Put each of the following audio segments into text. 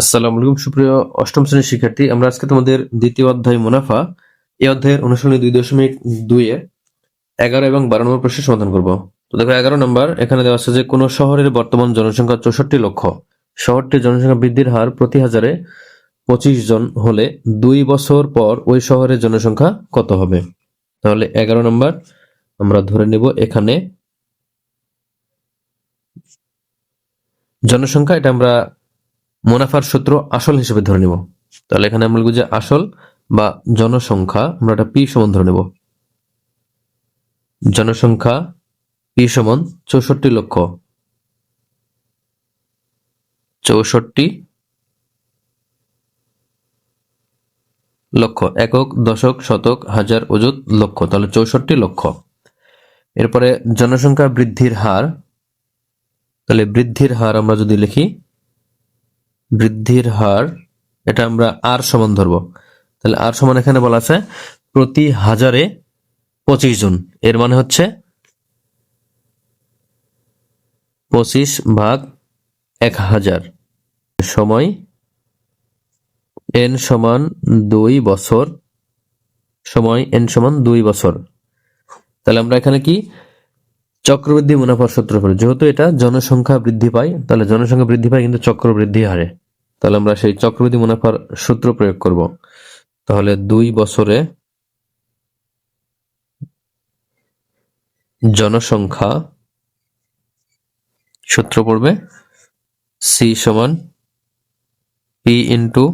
আসসালামু আলাইকুম, সুপ্রিয় অষ্টম শ্রেণির শিক্ষার্থী। আমরা আজকে তোমাদের দ্বিতীয় অধ্যায় মুনাফা। এই অধ্যায়ের অনুশীলনী দুই দশমিক দুইয়ে এগারো এবং বারো নম্বর প্রশ্নের সমাধান করব। তো দেখো, এগারো নম্বর, এখানে দেওয়া আছে যে, কোন শহরের বর্তমান জনসংখ্যা চৌষট্টি লক্ষ। শহরটির জনসংখ্যা বৃদ্ধির হার প্রতি হাজারে পঁচিশ জন হলে দুই বছর পর ওই শহরের জনসংখ্যা কত হবে? তাহলে এগারো নম্বর, আমরা ধরে নেব এখানে জনসংখ্যা, এটা আমরা মুনাফার সূত্র আসল হিসেবে ধরে নিব। তাহলে এখানে আমরা লিখব যে আসল বা জনসংখ্যা, আমরা এটা পি সমান ধরে নেব। জনসংখ্যা পি সমান চৌষট্টি লক্ষ। চৌষট্টি লক্ষ, একক, দশক, শতক, হাজার, অযুত, লক্ষ, তাহলে চৌষট্টি লক্ষ। এরপরে জনসংখ্যা বৃদ্ধির হার, তাহলে বৃদ্ধির হার আমরা যদি লিখি বৃদ্ধির হার, এটা আমরা আর সমান ধরব। তাহলে আর সমান এখানে বলা আছে, প্রতি হাজারে পঁচিশ জন। এর মানে হচ্ছে পঁচিশ ভাগ এক হাজার। সময় এন সমান দুই বছর, সময় এন সমান দুই বছর। তাহলে আমরা এখানে কি? চক্রবৃদ্ধি মুনাফার সূত্র করি যেহেতু এটা জনসংখ্যা বৃদ্ধি পায়, তাহলে জনসংখ্যা বৃদ্ধি পায়, কিন্তু চক্রবৃদ্ধি হারে। তাহলে আমরা সেই চক্রবৃদ্ধি মুনাফার সূত্র প্রয়োগ করব। তাহলে দুই বছরে জনসংখ্যা সূত্র পড়বে সি সমান P into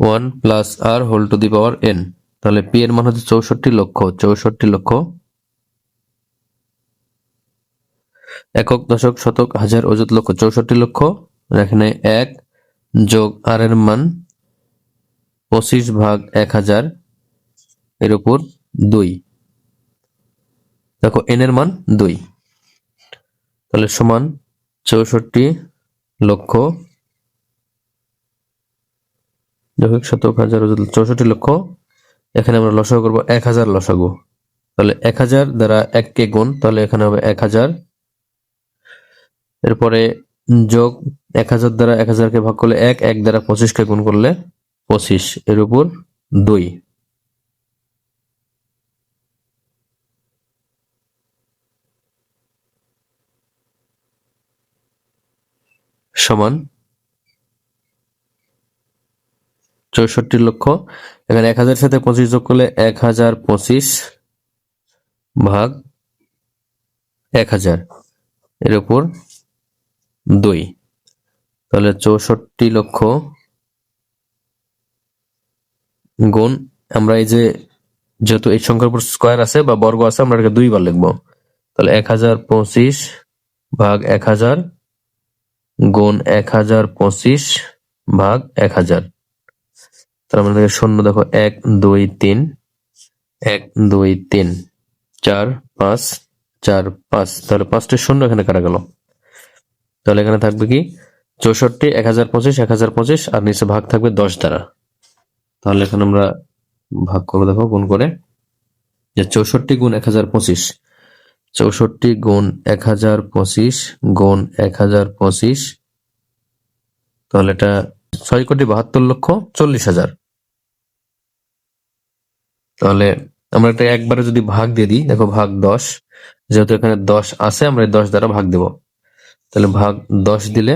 one plus R whole to the power N তাহলে পি এর মান হচ্ছে চৌষট্টি লক্ষ চৌষট্টি লক্ষ একক দশক শতক হাজার অযুত লক্ষ চৌষট্টি লক্ষ এখানে এক যোগ আর এর মান পঁচিশ ভাগ এক হাজার এর উপর দুই। দেখো এন এর মান দুই। তাহলে সমান চৌষট্টি লক্ষ দশক শতক হাজার চৌষট্টি লক্ষ, এখানে আমরা লসাগু করব এক হাজার লসাগু। তাহলে এক হাজার দ্বারা এককে গুণ, তাহলে এখানে হবে এক হাজার এরপরে যোগ এক হাজার দ্বারা এক হাজারকে ভাগ করলে এক এক দ্বারা পঁচিশকে গুণ করলে পঁচিশ। এর উপর দুই। সমান চৌষট্টি লক্ষ। এখানে এক হাজার সাথে পঁচিশ যোগ করলে এক হাজার পঁচিশ ভাগ এক হাজার। এর উপর দুই। তাহলে চৌষট্টি লক্ষ গুণ আমরা এই যেহেতু এই সংখ্যার উপর স্কোয়ার আছে বা বর্গ আছে, আমরা এটাকে দুইবার লিখব। তাহলে এক হাজার পঁচিশ ভাগ এক হাজার গুণ এক হাজার পঁচিশ ভাগ এক হাজার। তাহলে আমরা শূন্য দেখো, এক, দুই, তিন। এক, দুই, তিন, চার, পাঁচ চার, পাঁচ। তাহলে পাঁচটা শূন্য এখানে কাটা গেল? তাহলে এখানে থাকবে কি? চৌষট্টি, এক হাজার পঁচিশ, এক হাজার পঁচিশ, আর নিচে ভাগ থাকবে দশ দ্বারা। তাহলে এখানে আমরা ভাগ করব, দেখো, গুণ করে। যে চৌষট্টি গুণ এক হাজার পঁচিশ, চৌষট্টি গুণ এক হাজার পঁচিশ গুণ এক হাজার পঁচিশ, তাহলে এটা ছয় কোটি বাহাত্তর লক্ষ চল্লিশ হাজার। তাহলে আমরা এটা একবারে যদি ভাগ দিয়ে দিই, দেখো, ভাগ দশ, যেহেতু এখানে দশ আছে, আমরা দশ দ্বারা ভাগ দেব। তাহলে ভাগ দশ দিলে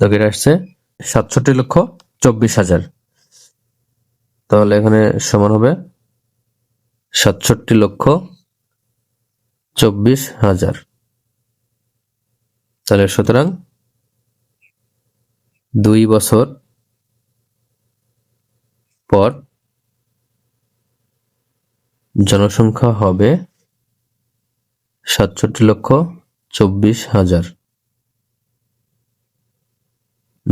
এটা আসছে সাতষট্টি লক্ষ চব্বিশ হাজার। তাহলে এখানে সমান হবে সাতষট্টি লক্ষ চব্বিশ হাজার। তাহলে সুতরাং দুই বছর পর জনসংখ্যা হবে সাতষট্টি লক্ষ চব্বিশ হাজার।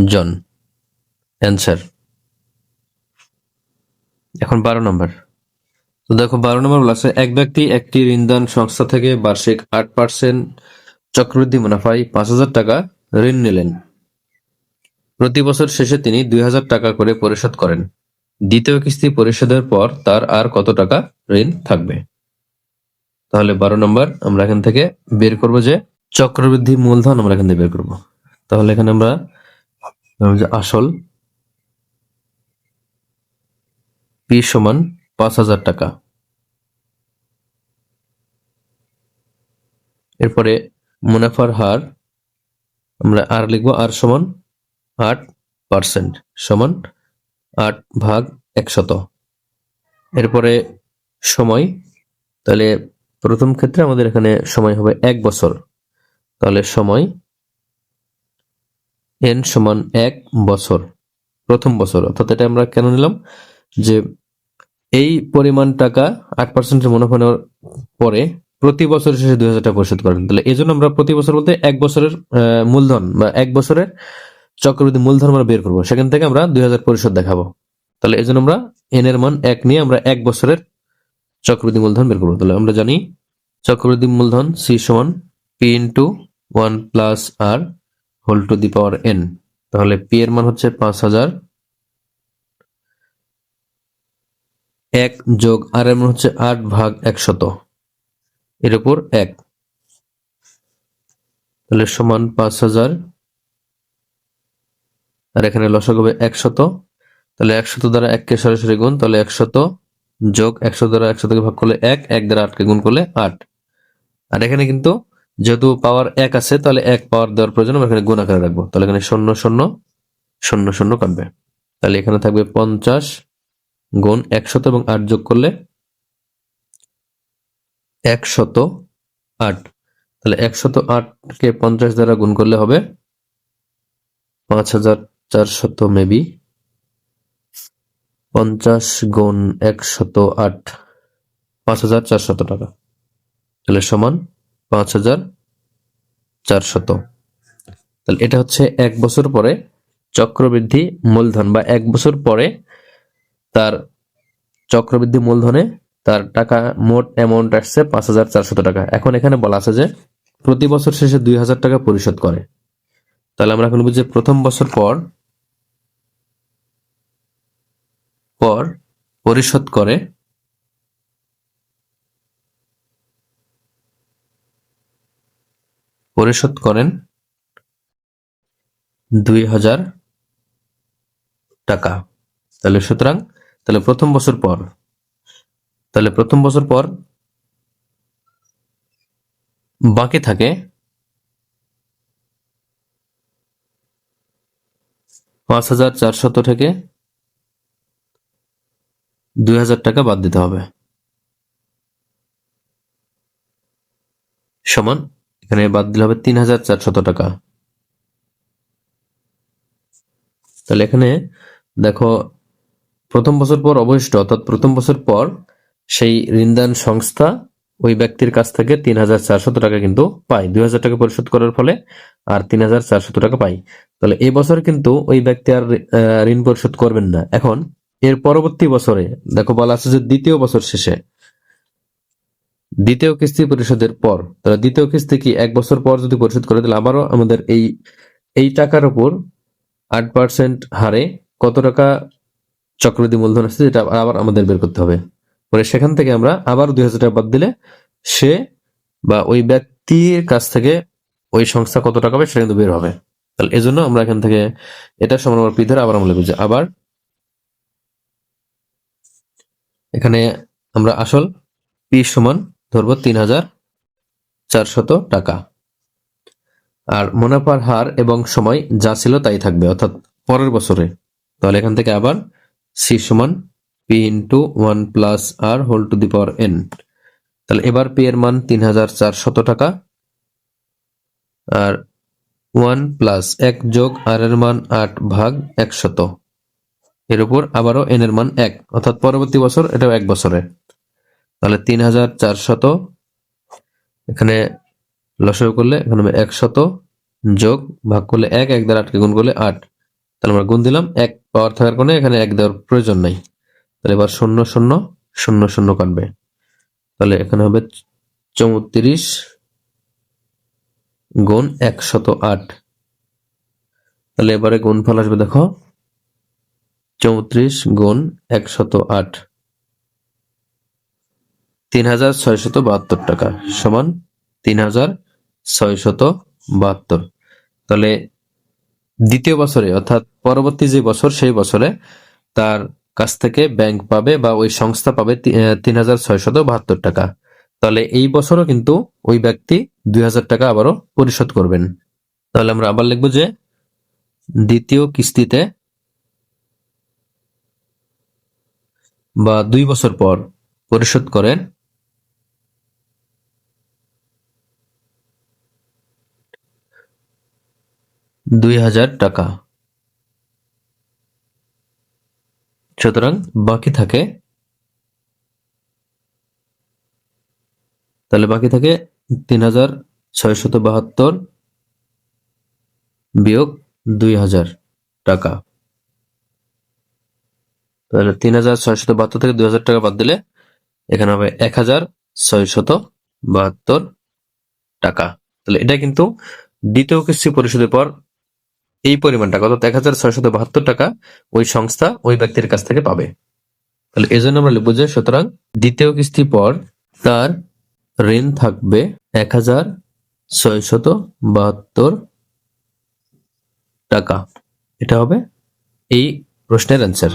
জন অ্যান্সার এখন বারো নম্বর। তো দেখো, বারো নম্বর বলা আছে, এক ব্যক্তি একটি ঋণদান সংস্থা থেকে বার্ষিক আট পার্সেন্ট চক্রবৃদ্ধি মুনাফায় পাঁচ হাজার টাকা ঋণ নিলেন। প্রতি বছর শেষে তিনি দুই হাজার টাকা করে পরিশোধ করেন। দ্বিতীয় কিস্তি পরিশোধের পর তার আর কত টাকা ঋণ থাকবে? তাহলে বারো নম্বর আমরা এখান থেকে বের করব যে চক্রবৃদ্ধি মূলধন আমরা এখান থেকে বের করব। তাহলে এখানে আমরা আসল পি সমান পাঁচ হাজার টাকা। এরপরে মুনাফার হার আমরা আর লিখব আর সমান আট পার্সেন্ট সমান আট ভাগ একশত। এরপরে সময়, তাহলে প্রথম ক্ষেত্রে আমাদের এখানে সময় হবে এক বছর। তাহলে সময় এন সমান এক বছর, প্রথম বছর। অর্থাৎ এটা আমরা কেন নিলাম? যে এই পরিমাণ টাকা আট পার্সেন্টের মুনাফা নেওয়ার পরে প্রতি বছর শেষে দুই হাজার টাকা পরিশোধ করেন। তাহলে এই জন্য আমরা প্রতি বছর বলতে এক বছরের মূলধন বা এক বছরের চক্রবৃদ্ধি মূলধন আমরা বের করব। সেখান থেকে আমরা দুই হাজার পরিশোধ দেখাবো। তাহলে এই জন্য আমরা এন এর মান এক নিয়ে আমরা এক বছরের চক্রবৃদ্ধি মূলধন বের করব। তাহলে আমরা জানি চক্রবৃদ্ধি মূলধন সি সমান P into one plus R whole to the power N তাহলে পি এর মান হচ্ছে পাঁচ হাজার। এক যোগ আর এর মান হচ্ছে আট ভাগ একশত। এর উপর এক। তাহলে সমান পাঁচ হাজার। আর এখানে লসক হবে একশত। তাহলে একশত দ্বারা এককে সরাসরি গুণ, তাহলে একশত। যোগ একশো দ্বারা একশতকে ভাগ করলে এক এক দ্বারা আটকে গুণ করলে আট। আর এখানে কিন্তু যেহেতু পাওয়ার এক আছে, তাহলে এক পাওয়ার দেওয়ার প্রয়োজন, আমরা এখানে গুণ আকারে রাখব। তাহলে এখানে শূন্য শূন্য শূন্য শূন্য কাটবে। তাহলে এখানে থাকবে পঞ্চাশ গুণ একশত এবং আট যোগ করলে একশত আট। তাহলে একশত আটকে পঞ্চাশ দ্বারা গুণ করলে হবে পাঁচ হাজার চারশত মেবি। পঞ্চাশ গুণ একশত আট, পাঁচ হাজার চারশত টাকা। তাহলে সমান পাঁচ হাজার চারশত। তাহলে এটা হচ্ছে এক বছর পরে চক্রবৃদ্ধি মূলধন বা এক বছর পরে তার চক্রবৃদ্ধি মূলধনে তার টাকা মোট অ্যামাউন্ট আসছে পাঁচ হাজার চারশত টাকা। এখন এখানে বলা আছে যে প্রতি বছর শেষে দুই হাজার টাকা পরিশোধ করে। তাহলে আমরা এখন বুঝি প্রথম বছর পর পর পরিশোধ করে। পরিশোধ করেন দুই হাজার টাকা। তাহলে সুতরাং, তাহলে প্রথম বছর পর, তাহলে প্রথম বছর পর বাকি থাকে পাঁচ হাজার চারশত থেকে দুই হাজার টাকা বাদ দিতে হবে। সমান, এখানে বাদ দিলে হবে তিন হাজার চারশত টাকা। তাহলে এখানে দেখো, প্রথম বছর পর অবশিষ্ট, অর্থাৎ প্রথম বছর পর সেই ঋণদান সংস্থা ওই ব্যক্তির কাছ থেকে তিন হাজার চারশত টাকা কিন্তু পায়। দুই হাজার টাকা পরিশোধ করার ফলে আর তিন হাজার চারশত টাকা পাই তাহলে এবছর কিন্তু ওই ব্যক্তি আর ঋণ পরিশোধ করবেন না। এখন এর পরবর্তী বছরে, দেখো বলা আছে যে দ্বিতীয় বছর শেষে, দ্বিতীয় কিস্তি পরিশোধের পর, তাহলে দ্বিতীয় কিস্তি কি এক বছর পর যদি পরিশোধ করে, তাহলে আবারও আমাদের এই এই টাকার উপর আট পার্সেন্ট হারে কত টাকা চক্রবৃদ্ধি মূলধন আছে যেটা আবার আমাদের বের করতে হবে। পরে সেখান থেকে আমরা আবার দুই হাজার টাকা বাদ দিলে সে বা ওই ব্যক্তির কাছ থেকে ওই সংস্থা কত টাকা পাবে সেটা কিন্তু বের হবে। তাহলে এই জন্য আমরা এখান থেকে এটা সমান আবার পি আবার আমরা লিখব আবার এখানে আমরা আসল পি সমান ধরবো তিন হাজার চারশত টাকা। আর মুনাফার হার এবং সময় যা ছিল তাই থাকবে, অর্থাৎ পরের বছরে। তাহলে এখান থেকে আবার সি সমান P into one plus R whole to the power N তাহলে এবার পি এর মান তিন হাজার চারশত টাকা, আর ওয়ান প্লাস এক যোগ আর এর মান আট ভাগ একশত। এর উপর আবারও এন এর মান এক। অর্থাৎ পরবর্তী বছর এটাও এক বছরে তাহলে তিন হাজার চারশত, এখানে লসাগু করলে এখানে একশত যোগ ভাগ করলে এক এক দ্বারা আটকে গুণ করলে আট। তাহলে আমরা গুণ দিলাম, এক পাওয়ার থাকার কারণে এখানে এক দেওয়ার প্রয়োজন নাই। তাহলে এবার শূন্য শূন্য শূন্য শূন্য কাটবে। তাহলে এখানে হবে চৌত্রিশ গুণ একশত আট। তাহলে এবারে গুণফল আসবে দেখো চৌত্রিশ গুণ একশত আট। তিন হাজার ছয়শত বাহাত্তর টাকা সমান তিন হাজার ছয়শত বাহাত্তর। তাহলে দ্বিতীয় বছরে অর্থাৎ পরবর্তী যে বছর, সেই বছরে তার কাছ থেকে ব্যাংক পাবে বা ওই সংস্থা পাবে তিন হাজার ছয়শত বাহাত্তর টাকা। তাহলে এই বছরও কিন্তু ওই ব্যক্তি দুই হাজার টাকা আবারও পরিশোধ করবেন। তাহলে আমরা আবার লিখব যে দ্বিতীয় কিস্তিতে বা দুই বছর পর পরিশোধ করেন দুই হাজার টাকা। সুতরাং বাকি থাকে তাহলে বাকি থাকে তিন হাজার ছয়শত বাহাত্তর বিয়োগ দুই হাজার টাকা। তাহলে তিন হাজার ছয়শত বাহাত্তর থেকে দুই হাজার টাকা বাদ দিলে এখানে হবে এক হাজার ছয়শত বাহাত্তর টাকা। তাহলে এটা কিন্তু দ্বিতীয় কিস্তি পরিশোধের পর এই পরিমাণ টাকা অর্থাৎ এক হাজার ছয়শত বাহাত্তর টাকা ওই সংস্থা ওই ব্যক্তির কাছ থেকে পাবে। তাহলে এই জন্য আমরা লিখব যে সুতরাং দ্বিতীয় কিস্তি পর তার ঋণ থাকবে এক হাজার ছয়শত বাহাত্তর টাকা। এটা হবে এই প্রশ্নের অ্যান্সার